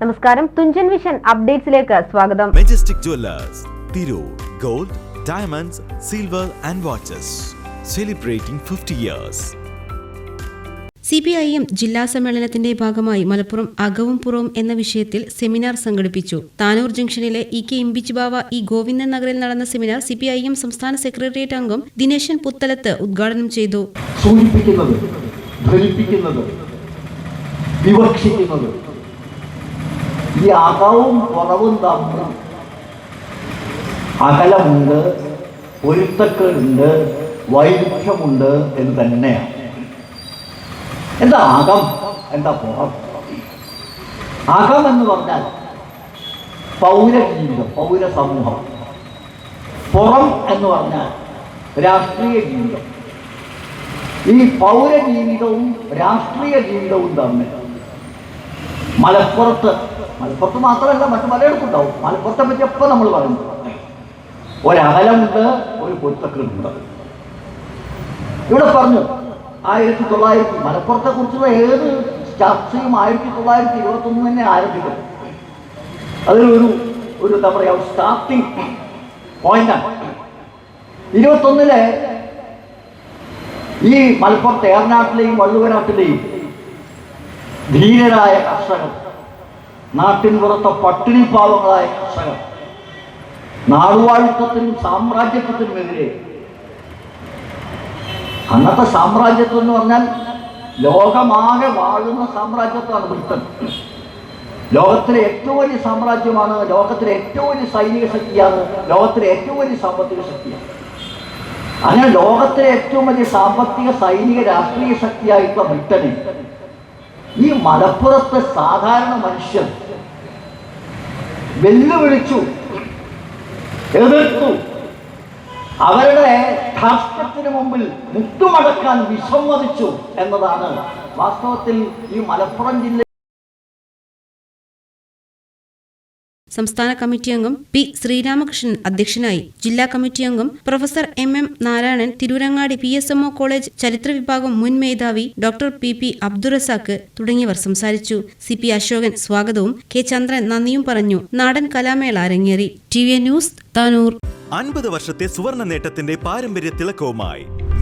നമസ്കാരം. തുഞ്ചൻ വിഷൻ അപ്ഡേറ്റ്സിലേക്ക് സ്വാഗതം. Majestic Jewellers Tirur gold diamonds silver and watches celebrating fifty years C P I M ജില്ലാ സമ്മേളനത്തിന്റെ ഭാഗമായി മലപ്പുറം അകവും പുറവും എന്ന വിഷയത്തിൽ സെമിനാർ സംഘടിപ്പിച്ചു. താനൂർ ജംഗ്ഷനിലെ E K Imbichi Bava E Govindan നഗറിൽ നടന്ന seminar C P I M സംസ്ഥാന സെക്രട്ടേറിയറ്റ് അംഗം ദിനേശൻ പുത്തലത്ത് ഉദ്ഘാടനം ചെയ്തു. സൂചിപ്പിക്കുന്നത് ധരിപ്പിക്കുന്നത് വിവക്ഷിക്കുന്നത് ഈ അകവും പുറവും തമ്മിൽ അകലമുണ്ട് പൊരുത്തക്കേടുണ്ട് വൈരുദ്ധ്യമുണ്ട് എന്ന് തന്നെയാണ്. എന്താ അകം? എന്താ പുറം? അകം എന്ന് പറഞ്ഞാൽ പൗരജീവിതം പൗരസമൂഹം. പുറം എന്ന് പറഞ്ഞാൽ രാഷ്ട്രീയ ജീവിതം ഈ പൗരജീവിതവും രാഷ്ട്രീയ ജീവിതവും തമ്മിൽ മലപ്പുറത്ത് മലപ്പുറത്ത് മാത്രമല്ല മറ്റു പലയിടത്തും ഉണ്ടാവും മലപ്പുറത്തെ പറ്റി എപ്പോൾ നമ്മൾ പറയുന്നു ഒരകലമുണ്ട് ഒരു പൊരുത്തക്കേടുണ്ട് ഇവിടെ പറഞ്ഞു ആയിരത്തി തൊള്ളായിരത്തി മലപ്പുറത്തെ കുറിച്ചുള്ള ഏത് ചർച്ചയും ആയിരത്തി തൊള്ളായിരത്തി ഇരുപത്തി ഒന്ന് തന്നെ ആരംഭിക്കും. അതിലൊരു ഒരു എന്താ പറയുക സ്റ്റാർട്ടിങ് പോയിന്റാണ് ഇരുപത്തൊന്നിലെ ഈ മലപ്പുറത്ത് ഏറനാട്ടിലെയും വള്ളുവനാട്ടിലെയും ധീരരായ കർഷകർ നാട്ടിൻ പുറത്തെ പട്ടിണി പാവങ്ങളായ കർഷകർ നാടുവാഴിത്വത്തിനും സാമ്രാജ്യത്വത്തിനുമെതിരെ അന്നത്തെ സാമ്രാജ്യത്വം എന്ന് പറഞ്ഞാൽ ലോകമാകെ വാഴുന്ന സാമ്രാജ്യത്വമാണ് ബ്രിട്ടൻ. ലോകത്തിലെ ഏറ്റവും വലിയ സാമ്രാജ്യമാണ് ലോകത്തിലെ ഏറ്റവും വലിയ സൈനിക ശക്തിയാണ് ലോകത്തിലെ ഏറ്റവും വലിയ സാമ്പത്തിക ശക്തിയാണ്. അങ്ങനെ ലോകത്തിലെ ഏറ്റവും വലിയ സാമ്പത്തിക സൈനിക രാഷ്ട്രീയ ശക്തിയായിട്ടുള്ള ബ്രിട്ടനെ ഈ മലപ്പുറത്തെ സാധാരണ മനുഷ്യൻ വെല്ലുവിളിച്ചു എതിർത്തു. അവരുടെ ധാർഷ്ട്യത്തിന് മുമ്പിൽ മുട്ടുമടക്കാൻ വിസമ്മതിച്ചു എന്നതാണ് വാസ്തവത്തിൽ ഈ മലപ്പുറം ജില്ല സംസ്ഥാന കമ്മിറ്റി അംഗം പി ശ്രീരാമകൃഷ്ണൻ അധ്യക്ഷനായി. ജില്ലാ കമ്മിറ്റി അംഗം professor M M Narayanan Tirurangadi P S M O college ചരിത്ര വിഭാഗം മുൻ മേധാവി ഡോക്ടർ പി. പി. അബ്ദുറസാക്ക് തുടങ്ങിയവർ സംസാരിച്ചു. സി. പി. അശോകൻ സ്വാഗതവും കെ. ചന്ദ്രൻ നന്ദിയും പറഞ്ഞു. നാടൻ കലാമേള അരങ്ങേറി. ടി. വി. ന്യൂസ് താനൂർ. അൻപത് വർഷത്തെ സുവർണ നേട്ടത്തിന്റെ പാരമ്പര്യ തിളക്കവുമായി